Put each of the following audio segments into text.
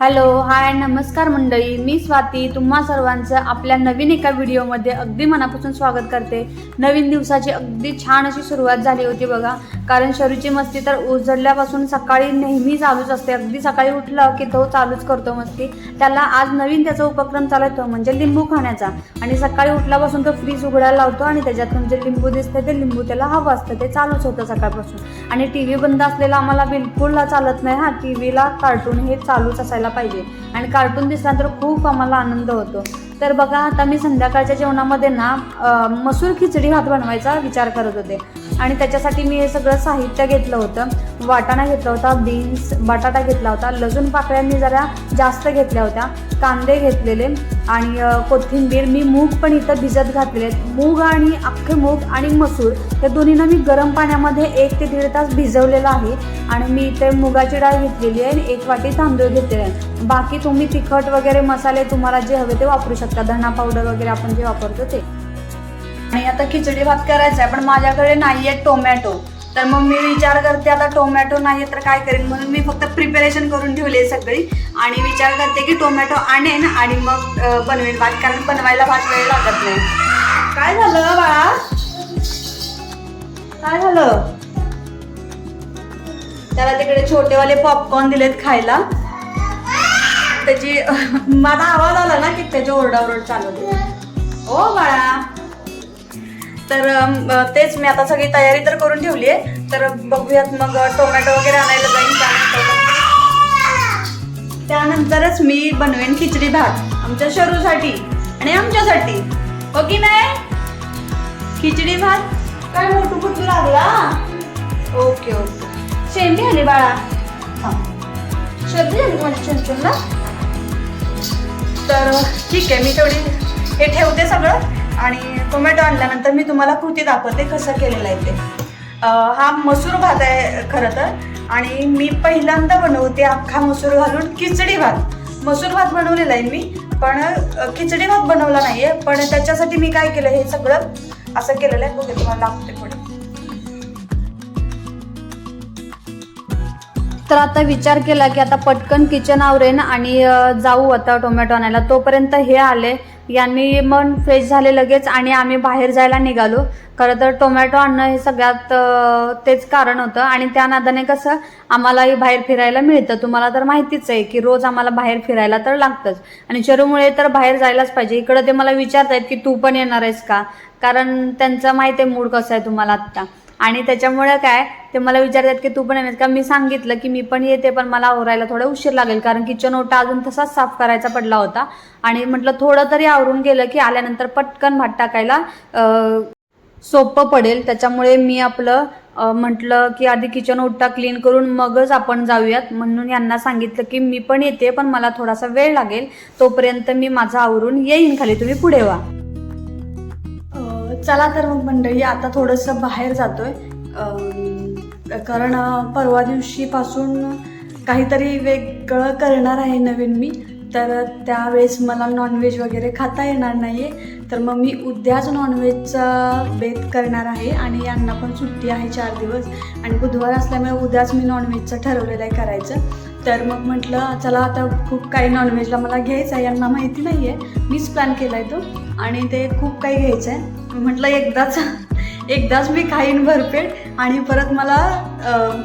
Hello hi नमस्कार मंडळी. मी स्वाती. तुम्हा सर्वांचं आपल्या नवीन एका व्हिडिओमध्ये अगदी मनापासून स्वागत करते. नवीन दिवसाची अगदी छान अशी सुरुवात झाली होती बघा. कारण शरूची मस्ती तर उजडल्यापासून सकाळी नेहमी चालूच असते. अगदी सकाळी उठलं की तो चालूच करतो मस्ती. त्याला आज नवीन त्याचा उपक्रम चालवतो म्हणजे लिंबू खाण्याचा. आणि सकाळी उठल्यापासून तो फ्रीज उघडायला लावतो आणि त्याच्यातून जे लिंबू दिसतं ते लिंबू त्याला हवं असतं. ते चालूच होतं सकाळपासून. आणि टी व्ही बंद असलेला आम्हाला बिलकुल चालत नाही. हा टी व्हीला कार्टून हे चालूच असायला पाहिजे. आणि कार्टून दिसल्यानंतर खूप आम्हाला आनंद होतो. तर बघा आता मी संध्याकाळच्या जेवणामध्ये ना मसूर खिचडी भात बनवायचा विचार करत होते. आणि त्याच्यासाठी मी हे सगळं साहित्य घेतलं होतं. वाटाणा घेतला होता बीन्स बटाटा घेतला होता लसूण पाकळ्या मी जरा जास्त घेतल्या होत्या. कांदे घेतलेले. आणि कोथिंबीर मी मूग पण इथं भिजत घातलेले आहेत. मूग आणि अख्खे मूग आणि मसूर या दोन्हीनं मी गरम पाण्यामध्ये एक ते दीड तास भिजवलेलं आहे आणि मी इथे मुगाची डाळ घेतलेली आहे आणि एक वाटी तांदूळ घेतलेले आहे. बाकी तुम्ही तिखट वगैरे मसाले तुम्हाला जे हवे ते वापरू शकता. धना पावडर वगैरे आपण जे वापरतो ते. आणि आता खिचडी भात करायचा आहे पण माझ्याकडे नाही आहे टोमॅटो. तर मग मी विचार करते आता टोमॅटो नाही तर काय करेन? म्हणून मी फक्त प्रिपरेशन करून ठेवली आहे सगळी. आणि विचार करते की टोमॅटो आणेन आणि मग बनवेन भात कारण बनवायला भात वेळ लागत नाही. काय झालं बाळा? काय झालं? त्याला तिकडे छोटेवाले पॉपकॉर्न दिलेत खायला. त्याची माझा आवाज आला ना की त्याची ओरडाओरड चालू होती. ओ बाळा. तर तेच मी आता सगळी तयारी तर करून ठेवली आहे. तर बघूयात मग टोमॅटो वगैरे आणायला जाईन त्यानंतरच मी बनवेन खिचडी भात आमच्या शरूसाठी आणि आमच्यासाठी. हो की नाही? खिचडी भात? काय मोठू कुठू लागला? Okay okay. शेंडी आली बाळा. हा. शर्दी आली माझ्या चुनचुनला तर ठीक आहे मी तेवढी हे ठेवते सगळं. आणि टोमॅटो आणल्यानंतर मी तुम्हाला कृती दाखवते कसं केलेलं आहे ते. हा मसूर भात आहे खरं तर. आणि मी पहिल्यांदा बनवते अख्खा मसूर घालून खिचडी भात. मसूर भात बनवलेला आहे मी पण खिचडी भात बनवला नाही आहे पण त्याच्यासाठी मी काय केलं हे सगळं असं केलेलं आहे. बघे तुम्हाला दाखवते पुढे. तर आता विचार केला की आता पटकन किचन आवरेन आणि जाऊ आता टोमॅटो आणायला. तोपर्यंत हे आले. यांनी मन फ्रेश झाले लगेच आणि आम्ही बाहेर जायला निघालो. खरं तर टोमॅटो आणणं हे सगळ्यात तेच कारण होतं. आणि त्या नादाने कसं आम्हालाही बाहेर फिरायला मिळतं. तुम्हाला तर माहितीच आहे की रोज आम्हाला बाहेर फिरायला तर लागतंच. आणि चरूमुळे तर बाहेर जायलाच पाहिजे. इकडं ते मला विचारतायत की तू पण येणार आहेस का? कारण त्यांचं माहिती आहे मूड कसं आहे तुम्हाला आत्ता. आणि त्याच्यामुळे काय ते मला विचारतात की तू पण येणार का? मी सांगितलं की मी पण येते पण मला आवरायला थोडा उशीर लागेल कारण किचन ओटा अजून तसाच साफ करायचा पडला होता. आणि म्हटलं थोडं तरी आवरून गेलं की आल्यानंतर पटकन भात टाकायला सोपं पडेल. त्याच्यामुळे मी आपलं म्हटलं की आधी किचन ओटा क्लीन करून मगच आपण जाऊयात. म्हणून यांना सांगितलं की मी पण येते पण मला थोडासा वेळ लागेल. तोपर्यंत मी माझं आवरून येईन. खाली तुम्ही पुढे व्हा चला तर मग मंडळी आता थोडंसं बाहेर जातोय. कारण परवा दिवशीपासून काहीतरी वेगळं करणार आहे नवीन मी. तर त्यावेळेस मला नॉनव्हेज वगैरे खाता येणार नाही आहे तर मग मी उद्याच नॉनव्हेजचा बेत करणार आहे आणि यांना पण सुट्टी आहे चार दिवस. आणि बुधवार असल्यामुळे उद्याच मी नॉनव्हेजचं ठरवलेलं आहे करायचं. तर मग म्हटलं चला आता खूप काही नॉनव्हेजला मला घ्यायचं आहे यांना माहिती नाही आहे मीच प्लॅन केला आहे तो. आणि ते खूप काही घ्यायचं आहे म्हटलं एकदाच एकदाच मी खाईन भरपेट. आणि परत मला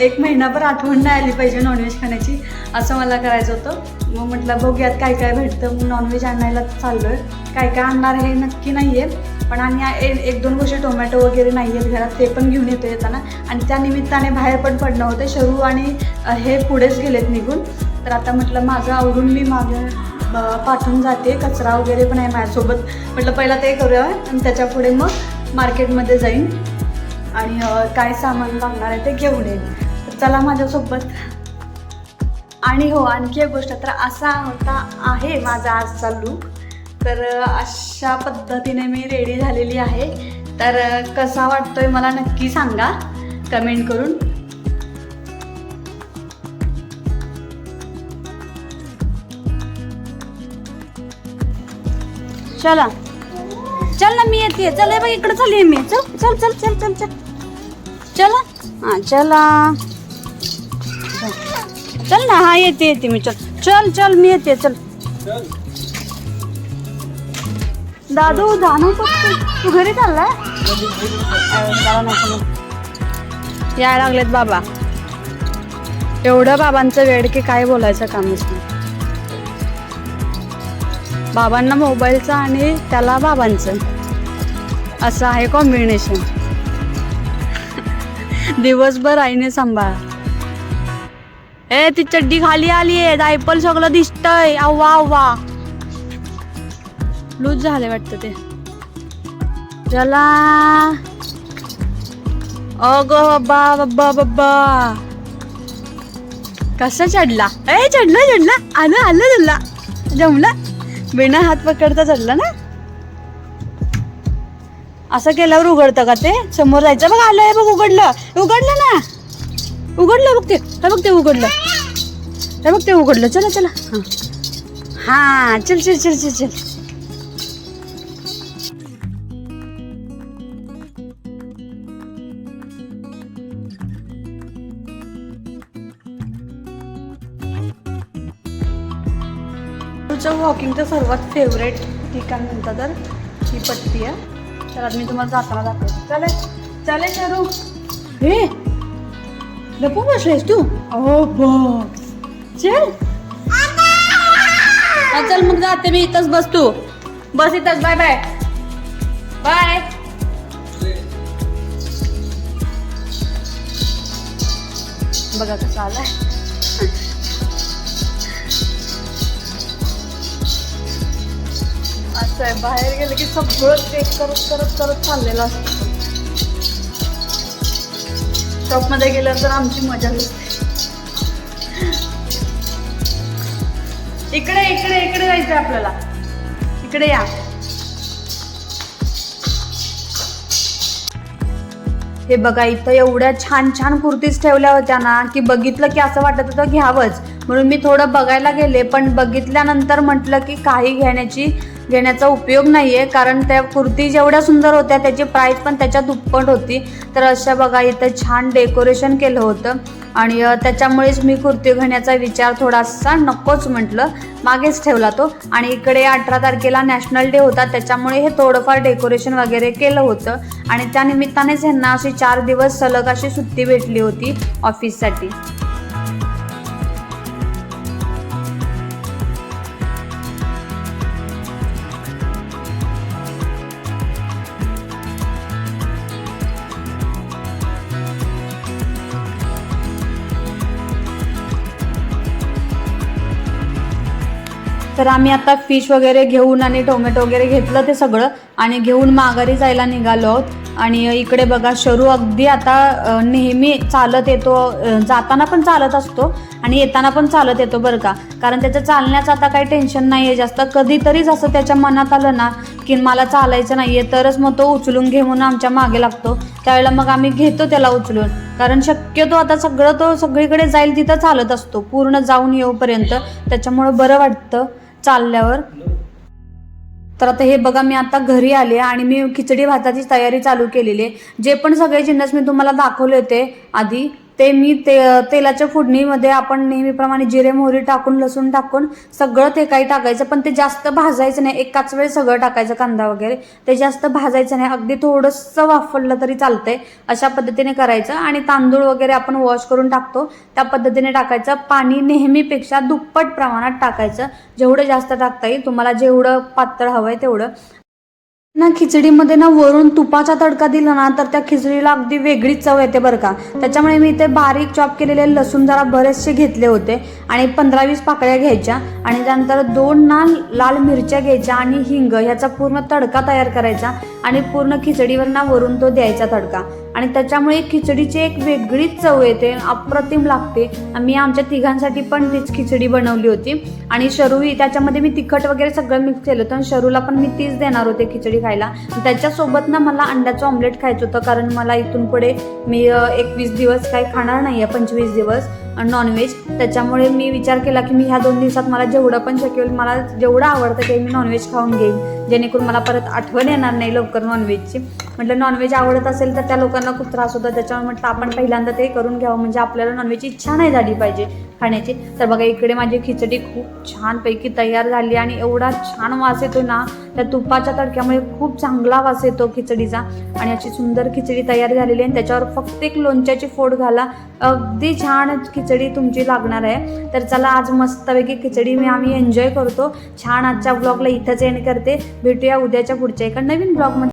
एक महिनाभर आठवण नाही आली पाहिजे नॉनव्हेज खाण्याची. असं मला करायचं होतं. मग म्हटलं बघूयात काय काय भेटतं. मग नॉनव्हेज आणायला चाललो आहे काय काय आणणार हे नक्की नाही आहे पण आणि एक दोन गोष्टी टोमॅटो वगैरे नाही आहेत घरात ते पण घेऊन येतो येताना. आणि त्या निमित्ताने बाहेर पण पडणं होतं. शरू आणि हे पुढेच गेलेत निघून. तर आता म्हटलं माझं आवडून मी मागे पाठवून जाते. कचरा वगैरे पण आहे माझ्यासोबत. म्हटलं पहिला ते करूया. आणि त्याच्या पुढे मग मार्केटमध्ये जाईन. आणि काय सामान लागणार आहे ते घेऊन येईन. तर चला माझ्यासोबत. आणि हो आणखी एक गोष्ट तर असा होता आहे माझा आजचा लूक तर अशा पद्धतीने मी रेडी झालेली आहे. तर कसा वाटतोय मला नक्की सांगा. कमेंट करून. चला. चल ना मी येते. चल बघ इकडे चालली मी. चल चल चल चल चल चल. चला. हां चला. चल ना हा येते येते मी. चल चल चल मी येते चल. दादू दानव तू घरी चाललाय? नको मग. यायला लागलेत बाबा. एवढं बाबांचं वेळ की काय बोलायचं कामच नाही बाबांना मोबाईलचं आणि त्याला बाबांचं. असं आहे कॉम्बिनेशन दिवसभर आईने सांभाळा. ए ती चड्डी खाली आली आहे. डायपल सगळं दिसतंय. अव्वा अव्वा लूज झाले वाटतं ते. चला. अग बाबा बाबा बाबा. कसा चढला? ए चढला चढला. आलं आलं चढला. जमला? बिना हात पकडता चढला ना? असं केल्यावर उघडतं का ते? समोर जायचं. बघ आलंय बघ उघडलं. उघडलं ना? उघडलं बघ ते. बघ ते उघडलं. बघ ते उघडलं. चला चला. हा. हा चल चल चल चल चल. आमच्या वॉकिंगचं सर्वात फेवरेट ठिकाण म्हणतं तर ही पट्टी आहे. तर आज मी तुम्हाला जाताना दाखवते. चालेल चालेल शरू. हे लपू बसलेस तू? अहो चल. चल मग जाते मी. इथंच बस तू. बस इथंच. बाय बाय बाय बघा कसं आलाय. असं आहे. बाहेर गेलं की सगळं चेक करत करत करत चाललेलं असतं. शॉपमध्ये गेलं तर आमची मजा दिसते इकडे इकडे इकडे जायचं आपल्याला. इकडे या. हे बघा इथं एवढ्या छान छान कुर्तीज ठेवल्या होत्या ना की बघितलं की असं वाटत होतं घ्यावंच. म्हणून मी थोडं बघायला गेले पण बघितल्यानंतर म्हटलं की काही घेण्याची घेण्याचा उपयोग नाही आहे कारण त्या कुर्ती जेवढ्या सुंदर होत्या त्याची प्राईस पण त्याच्या दुप्पट होती. तर अशा बघा इथं छान डेकोरेशन केलं होतं. आणि त्याच्यामुळेच मी कुर्ती घेण्याचा विचार थोडासा नकोच म्हटलं. मागेच ठेवला तो. आणि इकडे अठरा तारखेला नॅशनल डे होता. त्याच्यामुळे हे थोडंफार डेकोरेशन वगैरे केलं होतं. आणि त्या निमित्तानेच ह्यांना अशी चार दिवस सलग अशी सुट्टी भेटली होती ऑफिससाठी तर आम्ही आता फिश वगैरे घेऊन आणि टोमॅटो वगैरे घेतलं ते सगळं. आणि घेऊन माघारी जायला निघालो आहोत. आणि इकडे बघा शरू अगदी आता नेहमी चालत येतो जाताना पण चालत असतो आणि येताना पण चालत येतो बरं का. कारण त्याचं चालण्याचं आता काही टेन्शन नाही आहे जास्त. कधीतरीच असं त्याच्या मनात आलं ना की मला चालायचं नाही आहे तरच मग तो उचलून घेऊन आमच्या मागे लागतो. त्यावेळेला मग आम्ही घेतो त्याला उचलून. कारण शक्यतो आता सगळं तो सगळीकडे जाईल तिथं चालत असतो. पूर्ण जाऊन येऊपर्यंत. त्याच्यामुळं बरं वाटतं. चालल्यावर. तर आता हे बघा मी आता घरी आले आणि मी खिचडी भाताची तयारी चालू केलेली आहे. जे पण सगळे जिन्नस मी तुम्हाला दाखवले होते आधी ते मी ते तेलाच्या फोडणीमध्ये आपण नेहमीप्रमाणे जिरे मोहरी टाकून लसूण टाकून सगळं ते काही टाकायचं पण ते जास्त भाजायचं नाही. एकाच वेळ सगळं टाकायचं कांदा वगैरे. ते जास्त भाजायचं नाही. अगदी थोडंसं वाफरलं तरी चालतंय. अशा पद्धतीने करायचं. आणि तांदूळ वगैरे आपण वॉश करून टाकतो. त्या पद्धतीने टाकायचं. पाणी नेहमीपेक्षा दुप्पट प्रमाणात टाकायचं. जेवढं जास्त टाकता येईल तुम्हाला जेवढं पातळ हवं आहे तेवढं. ना खिचडीमध्ये ना वरून तुपाचा तडका दिला ना तर त्या खिचडीला अगदी वेगळीच चव येते बरं का. त्याच्यामुळे मी इथे बारीक चॉप केलेले लसूण जरा बरेचसे घेतले होते आणि पंधरा वीस पाकळ्या घ्यायच्या आणि त्यानंतर दोन ना लाल मिरच्या घ्यायच्या आणि हिंग ह्याचा पूर्ण तडका तयार करायचा आणि पूर्ण खिचडीवर ना वरून तो द्यायचा तडका. आणि त्याच्यामुळे खिचडीची एक वेगळीच चव येते अप्रतिम लागते. मी आमच्या तिघांसाठी पण तीच खिचडी बनवली होती. आणि शरूही त्याच्यामध्ये मी तिखट वगैरे सगळं मिक्स केलं होतं आणि शरूला पण मी तीच देणार होते खिचडी खायला. त्याच्यासोबत ना मला अंड्याचं ऑमलेट खायचं होतं कारण मला इथून पुढे मी एकवीस दिवस काही खाणार नाही आहे पंचवीस दिवस नॉनव्हेज त्याच्यामुळे मी विचार केला की मी ह्या दोन दिवसात मला जेवढं पण शक्य होईल मला जेवढं आवडतं ते मी नॉनव्हेज खाऊन घेईन. जेणेकरून मला परत आठवण येणार नाही लवकर नॉनव्हेजची म्हटलं नॉनव्हेज आवडत असेल तर त्या लोकांना खूप त्रास होता. त्याच्यामुळे म्हटलं आपण पहिल्यांदा ते करून घ्यावं. म्हणजे आपल्याला नॉनव्हेजची इच्छा नाही झाली पाहिजे खाण्याची. तर बघा इकडे माझी खिचडी खूप छानपैकी तयार झाली आणि एवढा छान वास येतो ना त्या तुपाच्या तडक्यामुळे खूप चांगला वास येतो खिचडीचा. आणि अशी सुंदर खिचडी तयार झालेली आहे आणि त्याच्यावर फक्त एक लोणच्याची फोड घाला. अगदी छान खिचडी तुमची लागणार आहे. तर चला आज मस्तपैकी खिचडी मी आम्ही एन्जॉय करतो. छान आजच्या ब्लॉगला इथंच एंड करते. भेटूया उद्याच्या पुढच्या एका नवीन ब्लॉगमध्ये